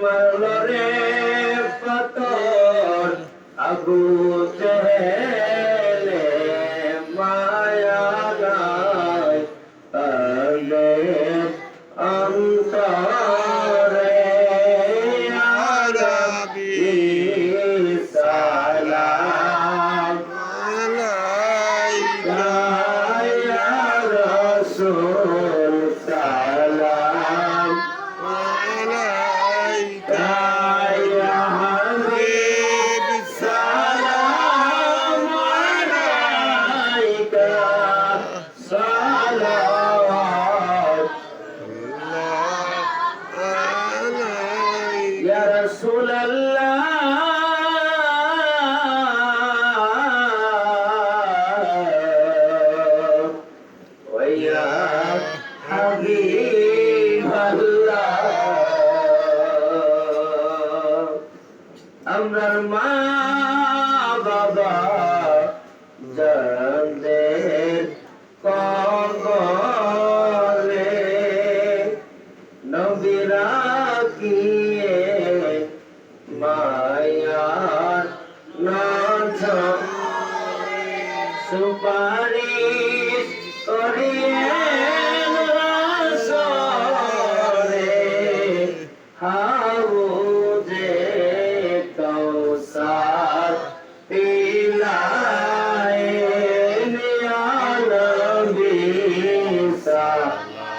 মলরে পাতর আবু ইয়া রাসূল আল্লাহ ওয়া হাবিব আল্লাহ আমরার মা বাবা জানদের সুপারিশ করিয়ে রাসরে হাউজে কৌসার পিলায়ে নিয়া নবী সালাম